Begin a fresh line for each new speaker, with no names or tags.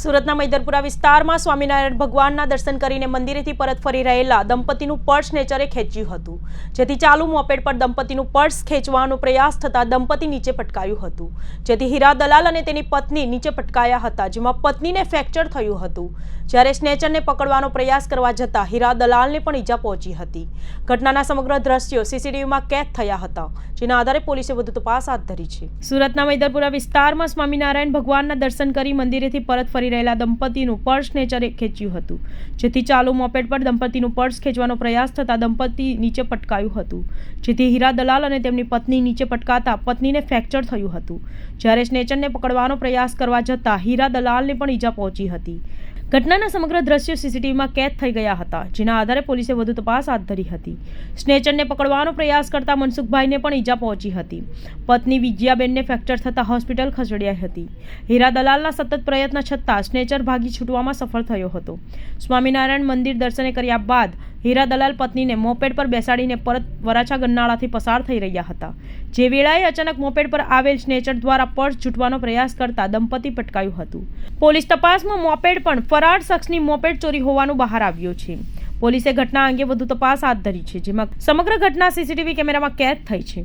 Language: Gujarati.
સુરતના મૈદરપુરા વિસ્તારમાં સ્વામિનારાયણ ભગવાનના દર્શન કરીને મંદિરેથી પરત ફરી રહેલા દંપતીનું પર્સ નેચરે ખેંચ્યું હતું. જેથી ચાલુ મોપેડ પર દંપતીનું પર્સ ખેંચવાનો પ્રયાસ થતા દંપતી નીચે પટકાયું હતું. જેથી હીરા દલાલ અને તેની પત્ની નીચે પટકાયા હતા, જેમાં પત્નીને ફ્રેક્ચર થયું હતું. જ્યારે સ્નેચરને પકડવાનો પ્રયાસ કરવા જતા હીરા દલાલને પણ ઈજા પહોંચી હતી. ઘટનાના સમગ્ર દ્રશ્યો સીસીટીવીમાં કેદ થયા હતા, જેના આધારે પોલીસે વધુ તપાસ હાથ ધરી છે. સુરતના મૈદરપુરા વિસ્તારમાં સ્વામિનારાયણ ભગવાનના દર્શન કરી મંદિરેથી પરત ફરી રહેલા દંપતીનું પર્સ નેચરે ખેંચ્યું હતું. જેથી ચાલુ મોપેડ પર દંપતીનું પર્સ ખેંચવાનો પ્રયાસ થતા દંપતી નીચે પટકાયું હતું. જેથી હીરા દલાલ અને તેમની પત્ની નીચે પટકાતા પત્નીને ફ્રેક્ચર થયું હતું. જ્યારે સ્નેચરને પકડવાનો પ્રયાસ કરવા જતાં હીરા દલાલને પણ ઈજા પહોંચી હતી. ઘટનાના સમગ્ર દ્રશ્યો સીસીટીવીમાં કેદ થઈ ગયા હતા, જેના આધારે પોલીસે વધુ તપાસ હાથ ધરી હતી. સ્નેચરને પકડવાનો પ્રયાસ કરતા મનસુખભાઈને પણ ઈજા પહોંચી હતી. પત્ની વિજયાબેનને ફ્રેક્ચર થતા હોસ્પિટલ ખસેડાઈ હતી. હીરા દલાલના સતત પ્રયત્ન છતાં સ્નેચર ભાગી છૂટવામાં સફળ થયો હતો. સ્વામિનારાયણ મંદિર દર્શને કર્યા બાદ હીરા દલાલ પત્નીને મોપેડ પર બેસાડીને પરત વરાછા ગન્નાળાથી પસાર થઈ રહ્યા હતા. જે વેળાએ અચાનક મોપેડ પર આવેલ સ્નેચર દ્વારા પર્સ છૂટવાનો પ્રયાસ કરતા દંપતી પટકાયું હતું. પોલીસ તપાસમાં મોપેડ પણ ફરાર શખ્સની મોપેડ ચોરી હોવાનું બહાર આવ્યું છે. પોલીસે ઘટના અંગે વધુ તપાસ હાથ ધરી છે, જેમાં સમગ્ર ઘટના સીસીટીવી કેમેરામાં કેદ થઈ છે.